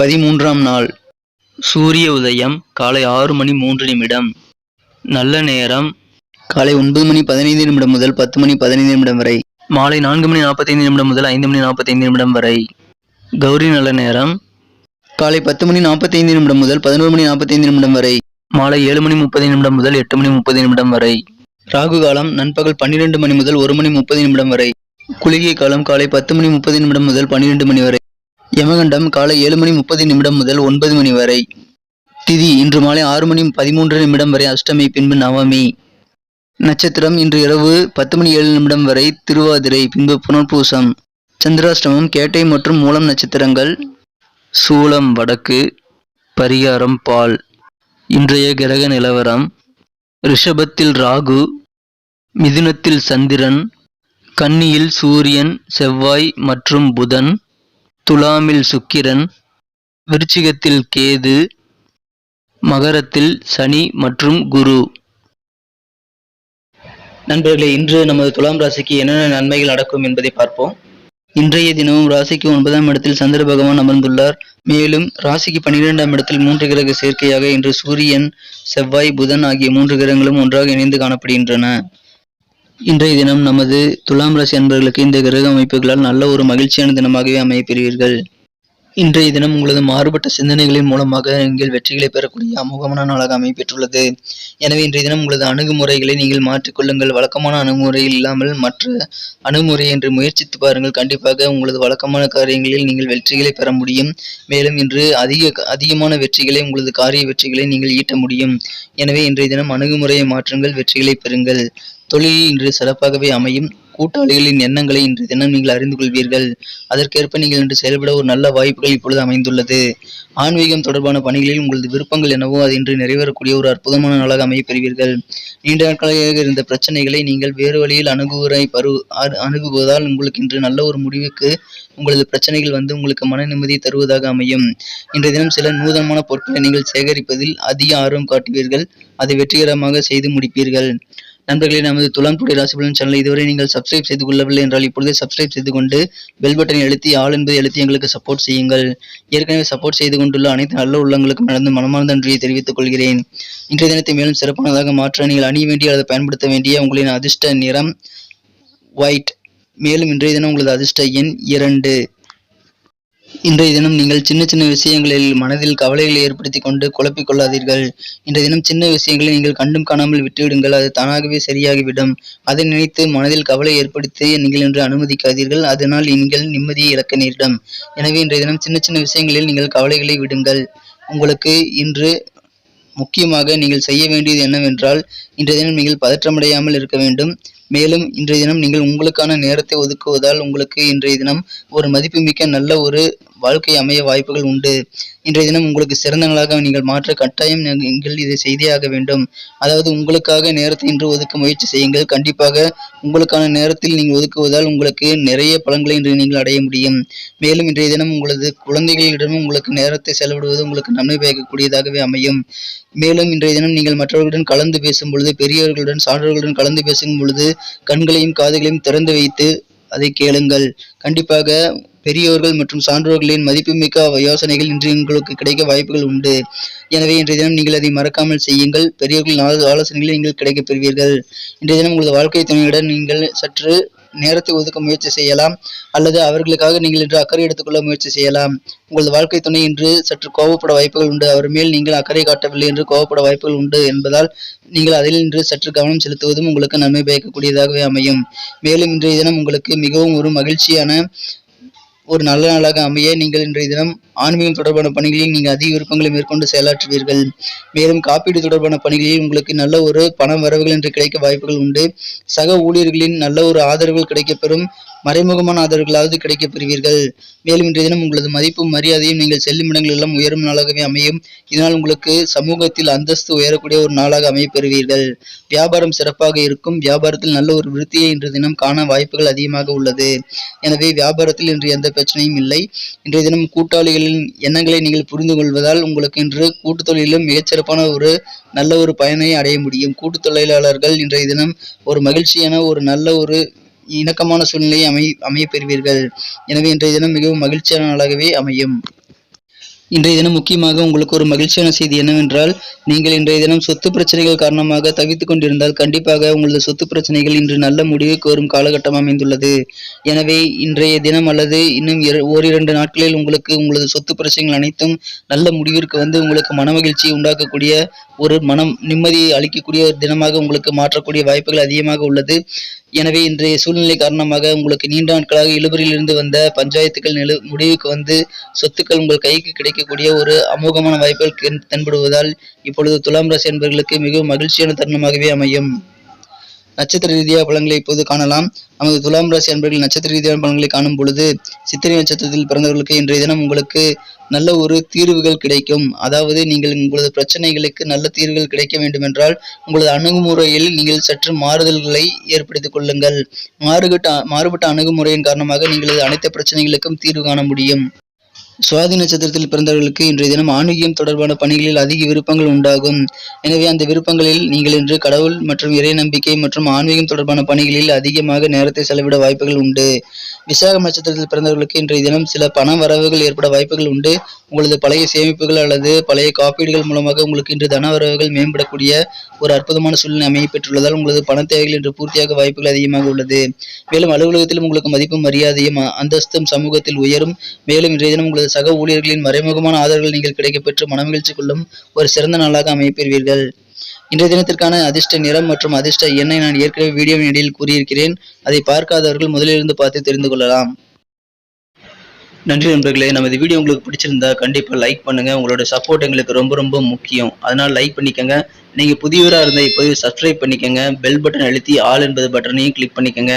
பதிமூன்றாம் நாள். சூரிய உதயம் காலை ஆறு மணி மூன்று நிமிடம். நல்ல நேரம் காலை ஒன்பது மணி பதினைந்து நிமிடம் முதல் பத்து மணி பதினைந்து நிமிடம் வரை. மாலை நான்கு மணி நாற்பத்தைந்து நிமிடம் முதல் ஐந்து மணி நாற்பத்தைந்து நிமிடம் வரை. கௌரி நல்ல நேரம் காலை பத்து மணி நாற்பத்தைந்து நிமிடம் முதல் பதினோரு மணி நாற்பத்தைந்து நிமிடம் வரை. மாலை ஏழு மணி முப்பது நிமிடம் முதல் எட்டு மணி முப்பது நிமிடம் வரை. ராகு காலம் நண்பகல் பன்னிரெண்டு மணி முதல் ஒரு மணி முப்பது நிமிடம் வரை. குளிகை காலம் காலை பத்து மணி முப்பது நிமிடம் முதல் பன்னிரெண்டு மணி வரை. யமகண்டம் காலை ஏழு மணி முப்பது நிமிடம் முதல் ஒன்பது மணி வரை. திதி இன்று மாலை ஆறு மணி பதிமூன்று நிமிடம் வரை அஷ்டமி பின்பு நவமி. நட்சத்திரம் இன்று இரவு பத்து மணி ஏழு நிமிடம் வரை திருவாதிரை பின்பு புனர்பூசம். சந்திராஷ்டமம் கேட்டை மற்றும் மூலம் நட்சத்திரங்கள். சூலம் வடக்கு. பரிகாரம் பால். இன்றைய கிரக நிலவரம். ரிஷபத்தில் ராகு. மிதுனத்தில் சந்திரன். கன்னியில் சூரியன் செவ்வாய் மற்றும் புதன். துலாமில் சுக்கிரன் விருச்சிகத்தில் கேது மகரத்தில் சனி மற்றும் குரு. நண்பர்களே இன்று நமது துலாம் ராசிக்கு என்னென்ன நன்மைகள் நடக்கும் என்பதை பார்ப்போம். இன்றைய தினமும் ராசிக்கு ஒன்பதாம் இடத்தில் சந்திர பகவான் அமர்ந்துள்ளார். மேலும் ராசிக்கு பன்னிரெண்டாம் இடத்தில் மூன்று கிரக சேர்க்கையாக இன்று சூரியன் செவ்வாய் புதன் ஆகிய மூன்று கிரகங்களும் ஒன்றாக இணைந்து காணப்படுகின்றன. இன்றைய தினம் நமது துலாம் ராசி அன்பர்களுக்கு இந்த கிரக அமைப்புகளால் நல்ல ஒரு மகிழ்ச்சியான தினமாகவே அமையப்பெறுவீர்கள். இன்றைய தினம் உங்களது மாறுபட்ட சிந்தனைகளின் மூலமாக நீங்கள் வெற்றிகளை பெறக்கூடிய அமோகமான நாளாக அமைப்பெற்றுள்ளது எனவே இன்றைய தினம் உங்களது அணுகுமுறைகளை நீங்கள் மாற்றிக்கொள்ளுங்கள் வழக்கமான அணுகுமுறையில் இல்லாமல் மற்ற அணுகுமுறை என்று முயற்சித்து பாருங்கள். கண்டிப்பாக உங்களது வழக்கமான காரியங்களில் நீங்கள் வெற்றிகளை பெற முடியும். மேலும் இன்று அதிக அதிகமான வெற்றிகளை உங்களது காரிய வெற்றிகளை நீங்கள் ஈட்ட முடியும். எனவே இன்றைய தினம் அணுகுமுறையை மாற்றுங்கள் வெற்றிகளை பெறுங்கள். தொழிலில் இன்று சிறப்பாகவே அமையும். கூட்டாளிகளின் எண்ணங்களை இன்று தினம் நீங்கள் அறிந்து கொள்வீர்கள். அதற்கேற்ப நீங்கள் இன்று செயல்பட ஒரு நல்ல வாய்ப்புகள் இப்பொழுது அமைந்துள்ளது. ஆன்மீகம் தொடர்பான பணிகளில் உங்களது விருப்பங்கள் என்னவோ அது இன்று நிறைவேறக்கூடிய ஒரு அற்புதமான நாளாக அமையப் பெறுவீர்கள் நீண்ட நாட்களாக இருந்த பிரச்சனைகளை நீங்கள் வேறு வழியில் அணுகுவரை பரு அ- அணுகுவதால் உங்களுக்கு இன்று நல்ல ஒரு முடிவுக்கு உங்களது பிரச்சனைகள் வந்து உங்களுக்கு மன நிம்மதியை தருவதாக அமையும். இன்றைய தினம் சில நூதனமான பொருட்களை நீங்கள் சேகரிப்பதில் அதிக ஆர்வம் காட்டுவீர்கள். அதை வெற்றிகரமாக செய்து முடிப்பீர்கள். நண்பர்களே நமது துலாம் டுடே ராசி சேனலை இதுவரை நீங்கள் சப்ஸ்கிரைப் செய்து கொள்ளவில்லை என்றால் இப்பொழுதே சப்ஸ்கிரைப் செய்து கொண்டு பெல் பட்டனை அழுத்தி ஆள் என்பதை அழுத்தி எங்களுக்கு சப்போர்ட் செய்யுங்கள். ஏற்கனவே சப்போர்ட் செய்து கொண்டுள்ள அனைத்து நல்ல உள்ளங்களுக்கும் நடந்து மனமார்ந்த நன்றியை தெரிவித்துக் கொள்கிறேன். இன்றைய தினத்தை மேலும் சிறப்பானதாக மாற்ற நீங்கள் அணிய வேண்டிய அல்லது பயன்படுத்த வேண்டிய உங்களின் அதிர்ஷ்ட நிறம் ஒயிட் மேலும் இன்றைய தினம் உங்களது அதிர்ஷ்ட எண் இரண்டு. இன்றைய தினம் நீங்கள் சின்ன சின்ன விஷயங்களில் மனதில் கவலைகளை ஏற்படுத்தி கொண்டு குழப்பிக் கொள்ளாதீர்கள். இன்றைய தினம் சின்ன விஷயங்களை நீங்கள் கண்டும் காணாமல் விட்டுவிடுங்கள். அது தானாகவே சரியாகிவிடும். அதை நினைத்து மனதில் கவலை ஏற்படுத்தி நீங்கள் இன்று அனுமதிக்காதீர்கள். அதனால் நீங்கள் நிம்மதியை இழக்க நேரிடும். எனவே இன்றைய தினம் சின்ன சின்ன விஷயங்களில் நீங்கள் கவலைகளை விடுங்கள். உங்களுக்கு இன்று முக்கியமாக நீங்கள் செய்ய வேண்டியது என்னவென்றால் இன்றைய தினம் நீங்கள் பதற்றமடையாமல் இருக்க வேண்டும். மேலும் இன்றைய தினம் நீங்கள் உங்களுக்கான நேரத்தை ஒதுக்குவதால் உங்களுக்கு இன்றைய தினம் ஒரு மதிப்புமிக்க நல்ல ஒரு வாழ்க்கை அமைய வாய்ப்புகள் உண்டு. இன்றைய தினம் உங்களுக்கு சிறந்த நாளாக நீங்கள் மாற்ற கட்டாயம் நீங்கள் இதை செய்தே ஆக வேண்டும். அதாவது உங்களுக்காக நேரத்தை இன்று ஒதுக்க முயற்சி செய்யுங்கள். கண்டிப்பாக உங்களுக்கான நேரத்தில் நீங்கள் ஒதுக்குவதால் உங்களுக்கு நிறைய பலன்களை இன்று நீங்கள் அடைய முடியும். மேலும் இன்றைய தினம் உங்களது குழந்தைகளிடமும் உங்களுக்கு நேரத்தை செலவிடுவது உங்களுக்கு நன்மை பயக்கக்கூடியதாகவே அமையும். மேலும் இன்றைய தினம் நீங்கள் மற்றவர்களுடன் கலந்து பேசும் பொழுது பெரியவர்களுடன் சான்றவர்களுடன் கலந்து பேசும் பொழுது கண்களையும் காதுகளையும் திறந்து வைத்து அதை கேளுங்கள். கண்டிப்பாக பெரியோர்கள் மற்றும் சான்றோர்களின் மதிப்புமிக்க யோசனைகள் இன்று உங்களுக்கு கிடைக்க வாய்ப்புகள் உண்டு. எனவே இன்றைய தினம் நீங்கள் அதை மறக்காமல் செய்யுங்கள். பெரியோர்களின் ஆலோசனைகளை நீங்கள் கிடைக்கப் பெறுவீர்கள். இன்றைய தினம் உங்களது வாழ்க்கை துணையுடன் நீங்கள் சற்று நேரத்தை ஒதுக்க முயற்சி செய்யலாம். அல்லது அவர்களுக்காக நீங்கள் இன்று அக்கறை எடுத்துக்கொள்ள முயற்சி செய்யலாம். உங்களது வாழ்க்கை துணை இன்று சற்று கோவப்பட வாய்ப்புகள் உண்டு. அவர் மேல் நீங்கள் அக்கறை காட்டவில்லை என்று கோவப்பட வாய்ப்புகள் உண்டு என்பதால் நீங்கள் அதில் இன்று சற்று கவனம் செலுத்துவதும் உங்களுக்கு நன்மை பயக்கக்கூடியதாகவே அமையும். மேலும் இன்றைய தினம் உங்களுக்கு மிகவும் ஒரு மகிழ்ச்சியான ஒரு நல்ல நாளாக அமைய நீங்கள் இன்றைய தினம் ஆன்மீகம் தொடர்பான பணிகளில் நீங்கள் அதிக விருப்பங்களை மேற்கொண்டு செயலாற்றுவீர்கள். மேலும் காப்பீடு தொடர்பான பணிகளில் உங்களுக்கு நல்ல ஒரு பண வரவுகள் என்று கிடைக்க வாய்ப்புகள் உண்டு. சக ஊழியர்களின் நல்ல ஒரு ஆதரவுகள் கிடைக்கப்பெறும். மறைமுகமான ஆதரவுகளாவது கிடைக்கப் பெறுவீர்கள் மேலும் இன்றைய தினம் உங்களது மதிப்பும் மரியாதையும் நீங்கள் செல்லும் இடங்கள் எல்லாம் உயரும் நாளாகவே அமையும். இதனால் உங்களுக்கு சமூகத்தில் அந்தஸ்து உயரக்கூடிய ஒரு நாளாக அமைப்பெறுவீர்கள் வியாபாரம் சிறப்பாக இருக்கும். வியாபாரத்தில் நல்ல ஒரு விருத்தியை இன்றைய தினம் காண வாய்ப்புகள் அதிகமாக உள்ளது. எனவே வியாபாரத்தில் இன்று எந்த பிரச்சனையும் இல்லை. இன்றைய தினம் கூட்டாளிகளின் எண்ணங்களை நீங்கள் புரிந்து கொள்வதால் உங்களுக்கு இன்று கூட்டுத் தொழிலும் மிகச்சிறப்பான ஒரு நல்ல ஒரு பயனை அடைய முடியும். கூட்டுத் தொழிலாளர்கள் இன்றைய தினம் ஒரு மகிழ்ச்சியான ஒரு நல்ல ஒரு இணக்கமான சூழ்நிலையை அமை அமையப் பெறுவீர்கள் எனவே இன்றைய தினம் மிகவும் மகிழ்ச்சியான நாளாகவே அமையும். இன்றைய தினம் முக்கியமாக உங்களுக்கு ஒரு மகிழ்ச்சியான செய்தி என்னவென்றால் நீங்கள் இன்றைய தினம் சொத்து பிரச்சனைகள் காரணமாக தவித்துக் கொண்டிருந்தால் கண்டிப்பாக உங்களது சொத்து பிரச்சனைகள் இன்று நல்ல முடிவுக்கு வரும் காலகட்டம் அமைந்துள்ளது. எனவே இன்றைய தினம் அல்லது இன்னும் ஓரிரண்டு நாட்களில் உங்களுக்கு உங்களது சொத்து பிரச்சனைகள் அனைத்தும் நல்ல முடிவிற்கு வந்து உங்களுக்கு மனமகிழ்ச்சியை உண்டாக்கக்கூடிய ஒரு மனம் நிம்மதியை அளிக்கக்கூடிய ஒரு தினமாக உங்களுக்கு மாற்றக்கூடிய வாய்ப்புகள் அதிகமாக உள்ளது. எனவே இன்றைய சூழ்நிலை காரணமாக உங்களுக்கு நீண்ட நாட்களாக இழுபறியிலிருந்து வந்த பஞ்சாயத்துகள் நிலு முடிவுக்கு வந்து சொத்துக்கள் உங்கள் கைக்கு கிடைக்கக்கூடிய ஒரு அமோகமான வாய்ப்புகள் தென்படுவதால் இப்பொழுது துலாம் ராசி என்பவர்களுக்கு மிகவும் மகிழ்ச்சியான தருணமாகவே அமையும். நட்சத்திர ரீதியாக பலன்களை இப்போது காணலாம். நமது துலாம் ராசி அன்பர்கள் நட்சத்திர ரீதியான பலன்களை காணும் பொழுது சித்திரை நட்சத்திரத்தில் பிறந்தவர்களுக்கு இன்றைய தினம் உங்களுக்கு நல்ல ஒரு தீர்வுகள் கிடைக்கும். அதாவது நீங்கள் உங்களது பிரச்சனைகளுக்கு நல்ல தீர்வுகள் கிடைக்க வேண்டுமென்றால் உங்களது அணுகுமுறையில் நீங்கள் சற்று மாறுதல்களை ஏற்படுத்திக் கொள்ளுங்கள். மாறுபட்ட மாறுபட்ட அணுகுமுறையின் காரணமாக நீங்களது அனைத்து பிரச்சனைகளுக்கும் தீர்வு காண முடியும். சுவாதி நட்சத்திரத்தில் பிறந்தவர்களுக்கு இன்றைய தினம் ஆன்மீகம் தொடர்பான பணிகளில் அதிக விருப்பங்கள் உண்டாகும். எனவே அந்த விருப்பங்களில் நீங்கள் இன்று கடவுள் மற்றும் இறை நம்பிக்கை மற்றும் ஆன்மீகம் தொடர்பான பணிகளில் அதிகமாக நேரத்தை செலவிட வாய்ப்புகள் உண்டு. விசாக நட்சத்திரத்தில் பிறந்தவர்களுக்கு இன்றைய தினம் சில பண வரவுகள் ஏற்பட வாய்ப்புகள் உண்டு. உங்களது பழைய சேமிப்புகள் அல்லது பழைய காப்பீடுகள் மூலமாக உங்களுக்கு இன்று தன வரவுகள் மேம்படக்கூடிய ஒரு அற்புதமான சூழ்நிலை அமைய பெற்றுள்ளதால் உங்களது பண தேவைகள் இன்று பூர்த்தியாக வாய்ப்புகள் அதிகமாக உள்ளது. மேலும் அலுவலகத்திலும் உங்களுக்கு மதிப்பும் மரியாதையும் அந்தஸ்தும் சமூகத்தில் உயரும். மேலும் இன்றைய தினம் உங்களது சக ஊழியர்களின் மறைமுகமான ஆதரவுகள் நீங்கள் கிடைக்கப்பெற்று மனமகிழ்ச்சி கொள்ளும் ஒரு சிறந்த நாளாக அமையப்பெறுவீர்கள் இன்றைய தினத்திற்கான அதிர்ஷ்ட நிறம் மற்றும் அதிர்ஷ்ட எண்ணை நான் ஏற்கனவே வீடியோவின் இடையில் கூறியிருக்கிறேன். அதை பார்க்காதவர்கள் முதலிலிருந்து பார்த்து தெரிந்து கொள்ளலாம். நன்றி நண்பர்களே நமது வீடியோ உங்களுக்கு பிடிச்சிருந்தா கண்டிப்பாக லைக் பண்ணுங்க. உங்களோட சப்போர்ட் எங்களுக்கு ரொம்ப ரொம்ப முக்கியம். அதனால் லைக் பண்ணிக்கோங்க. நீங்கள் புதியவராக இருந்தால் இப்போவே சப்ஸ்கிரைப் பண்ணிக்கோங்க. பெல் பட்டன் அழுத்தி ஆல் என்பது பட்டனையும் கிளிக் பண்ணிக்கோங்க.